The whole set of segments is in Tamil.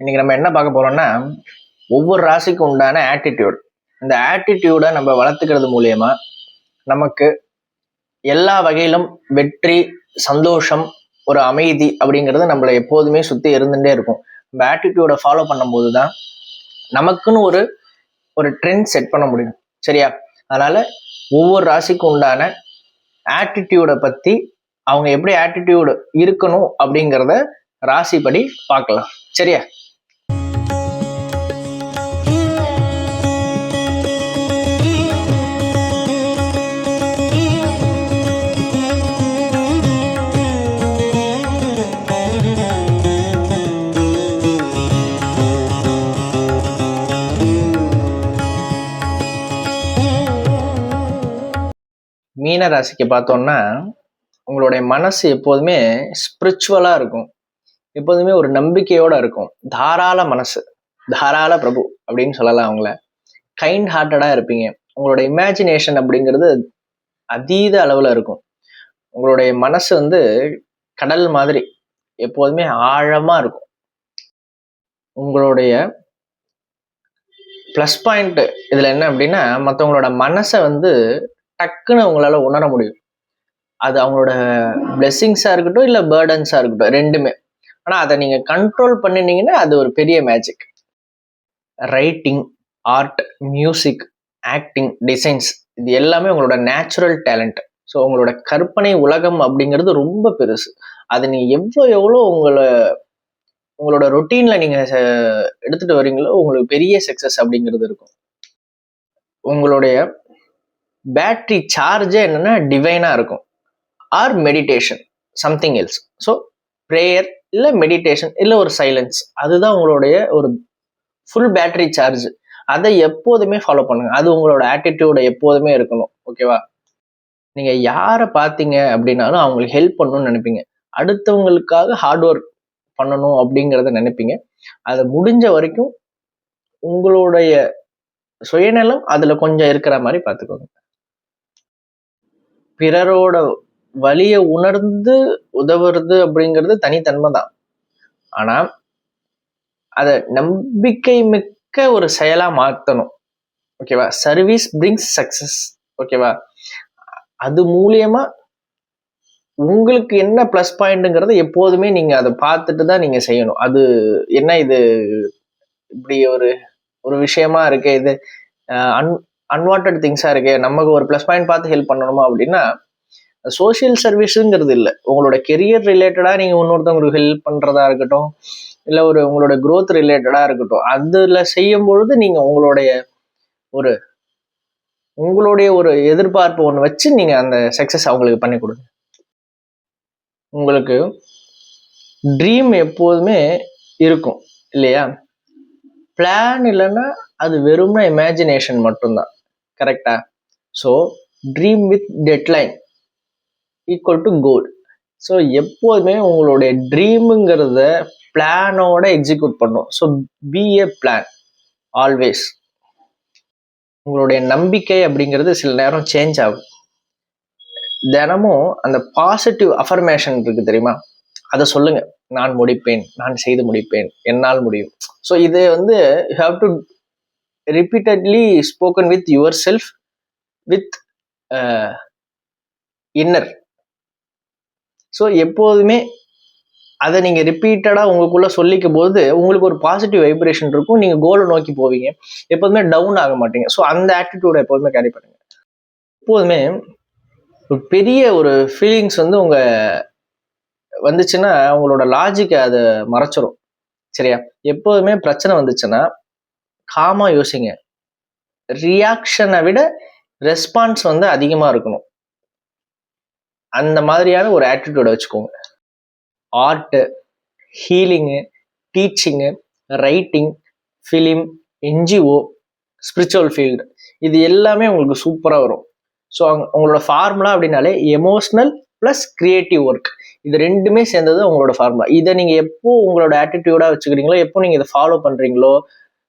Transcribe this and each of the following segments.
இன்னைக்கு நம்ம என்ன பார்க்க போறோம்னா ஒவ்வொரு ராசிக்கும் உண்டான ஆட்டிடியூட் இந்த ஆட்டிடியூடை நம்ம வளர்த்துக்கிறது மூலயமா நமக்கு எல்லா வகையிலும் வெற்றி சந்தோஷம் ஒரு அமைதி அப்படிங்கிறது நம்மளை எப்போதுமே சுற்றி இருந்துகிட்டே இருக்கும். நம்ம ஆட்டிடியூடை ஃபாலோ பண்ணும்போது தான் நமக்குன்னு ஒரு ஒரு ட்ரெண்ட் செட் பண்ண முடியும். சரியா? அதனால் ஒவ்வொரு ராசிக்கும் உண்டான ஆட்டிடியூடை பற்றி அவங்க எப்படி ஆட்டிடியூடு இருக்கணும் அப்படிங்கிறத ராசிப்படி பார்க்கலாம். சரியா? மீன ராசிக்கு பார்த்தோம்னா உங்களுடைய மனசு எப்போதுமே ஸ்பிரிச்சுவலாக இருக்கும். எப்போதுமே ஒரு நம்பிக்கையோட இருக்கும். தாராள மனசு தாராள பிரபு அப்படின்னு சொல்லலாம் அவங்கள. கைண்ட் ஹார்ட்டடாக இருப்பீங்க. உங்களோட இமேஜினேஷன் அப்படிங்கிறது அதீத அளவில் இருக்கும். உங்களுடைய மனசு வந்து கடல் மாதிரி எப்போதுமே ஆழமாக இருக்கும். உங்களுடைய ப்ளஸ் பாயிண்ட் இதில் என்ன அப்படின்னா மற்றவங்களோட மனசை வந்து டக்குன்னு அவங்களால உணர முடியும். அது அவங்களோட பிளெஸ்ஸிங்ஸா இருக்கட்டும் இல்லை பேர்டன்ஸாக இருக்கட்டும் ரெண்டுமே. ஆனால் அதை நீங்கள் கண்ட்ரோல் பண்ணினீங்கன்னா அது ஒரு பெரிய magic writing art music acting designs இது எல்லாமே உங்களோட நேச்சுரல் டேலண்ட் ஸோ உங்களோட கற்பனை உலகம் அப்படிங்கிறது ரொம்ப பெருசு. அது நீங்கள் எவ்வளோ எவ்வளோ உங்களை உங்களோட ரொட்டீனில் நீங்கள் எடுத்துகிட்டு வரீங்களோ உங்களுக்கு பெரிய சக்ஸஸ் அப்படிங்கிறது இருக்கும். உங்களுடைய பேட்ரி சார்ஜே என்னென்னா டிவைனாக இருக்கும். Or meditation something else so prayer இல்லை மெடிடேஷன் இல்லை ஒரு சைலன்ஸ் அதுதான் உங்களுடைய ஒரு ஃபுல் பேட்டரி சார்ஜ் அதை எப்போதுமே ஃபாலோ பண்ணுங்க. அது உங்களோட ஆட்டிடியூடை எப்போதுமே இருக்கணும். ஓகேவா நீங்கள் யாரை பார்த்தீங்க அப்படின்னாலும் அவங்களுக்கு ஹெல்ப் பண்ணணும்னு நினைப்பீங்க. அடுத்தவங்களுக்காக ஹார்ட் ஒர்க் பண்ணணும் அப்படிங்கிறத நினைப்பீங்க. அதை முடிஞ்ச வரைக்கும் உங்களுடைய சுயநலம் அதில் கொஞ்சம் இருக்கிற மாதிரி பார்த்துக்கோங்க பிறரோட வழியை உணர்ந்து உதவுறது அப்படிங்கிறது தனித்தன்மை தான் ஆனால் அதை நம்பிக்கை மிக்க ஒரு செயலாக மாற்றணும் ஓகேவா? சர்வீஸ் பிரிங்ஸ் சக்சஸ் ஓகேவா? அது மூலியமா உங்களுக்கு என்ன ப்ளஸ் பாயிண்ட்டுங்கிறத எப்போதுமே நீங்கள் அதை பார்த்துட்டு தான் நீங்கள் செய்யணும். அது என்ன இது இப்படி ஒரு ஒரு விஷயமா இருக்கு இது அன் அன்வான்ட் திங்ஸாக இருக்கே நமக்கு ஒரு ப்ளஸ் பாயிண்ட் பார்த்து ஹெல்ப் பண்ணணுமா அப்படின்னா சோஷியல் சர்வீஸுங்கிறது இல்லை. உங்களோட கெரியர் ரிலேட்டடாக நீங்கள் இன்னொருத்தவங்களுக்கு ஹெல்ப் பண்ணுறதா இருக்கட்டும் இல்லை ஒரு உங்களோட க்ரோத் ரிலேட்டடாக இருக்கட்டும் அதில் செய்யும் பொழுது நீங்கள் உங்களுடைய ஒரு உங்களுடைய ஒரு எதிர்பார்ப்பு ஒன்று வச்சு நீங்கள் அந்த சக்சஸ் அவங்களுக்கு பண்ணி கொடுங்க. உங்களுக்கு ட்ரீம் எப்போதுமே இருக்கும் இல்லையா? பிளான் இல்லைன்னா அது வெறும்னா இமேஜினேஷன் மட்டும்தான். கரெக்டா so dream with deadline equal to goal so எப்போதுமே உங்களுடைய ட்ரீமுங்கிறத பிளானோட எக்ஸிக்யூட் பண்ணும். So B A plan always உங்களுடைய நம்பிக்கை அப்படிங்கிறது சில நேரம் சேஞ்ச் ஆகும். தினமும் அந்த பாசிட்டிவ் அஃபர்மேஷன் இருக்கு தெரியுமா? அதை சொல்லுங்க. நான் முடிப்பேன் நான் செய்து முடிப்பேன் என்னால் முடியும். ஸோ இது வந்து you have to repeatedly spoken with yourself with inner so எப்போதுமே அதை நீங்கள் ரிப்பீட்டடாக உங்களுக்குள்ளே சொல்லிக்கும் போது உங்களுக்கு ஒரு பாசிட்டிவ் வைப்ரேஷன் இருக்கும். நீங்கள் கோலை நோக்கி போவீங்க. எப்போதுமே டவுன் ஆக மாட்டீங்க. ஸோ அந்த ஆட்டிடியூடை எப்போதுமே கேரி பண்ணுங்க. எப்போதுமே ஒரு பெரிய ஒரு ஃபீலிங்ஸ் வந்து உங்கள் வந்துச்சுன்னா உங்களோட லாஜிக்கை அதை மறைச்சிரும். சரியா? எப்போதுமே பிரச்சனை வந்துச்சுன்னா காமா யோசிங்க. ரியாக்ஷனை விட ரெஸ்பான்ஸ் வந்து அதிகமாக இருக்கணும். அந்த மாதிரியான ஒரு ஆட்டிடியூட வச்சுக்கோங்க. Art healing teaching writing film NGO spiritual field இது எல்லாமே உங்களுக்கு சூப்பராக வரும். ஸோ உங்களோட ஃபார்முலா அப்படின்னாலே எமோஷ்னல் ப்ளஸ் கிரியேட்டிவ் ஒர்க் இது ரெண்டுமே சேர்ந்தது உங்களோட ஃபார்முலா இதை நீங்கள் எப்போ உங்களோட ஆட்டிடியூடாக வச்சுக்கிறீங்களோ எப்போ நீங்கள் இதை ஃபாலோ பண்ணுறீங்களோ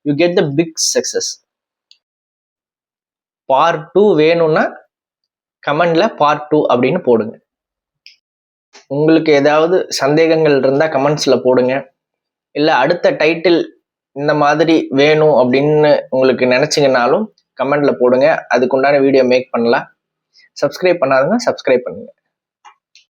you get the big success part two வேணும்னா கமெண்ட்ல பார்ட் டூ அப்படின்னு போடுங்க. உங்களுக்கு ஏதாவது சந்தேகங்கள் இருந்தால் கமெண்ட்ஸில் போடுங்க. இல்லை அடுத்த டைட்டில் இந்த மாதிரி வேணும் அப்படின்னு உங்களுக்கு நினச்சிங்கனாலும் கமெண்ட்டில் போடுங்க. அதுக்குண்டான வீடியோ மேக் பண்ணலாம். சப்ஸ்கிரைப் பண்ணாதுங்க சப்ஸ்கிரைப் பண்ணுங்கள்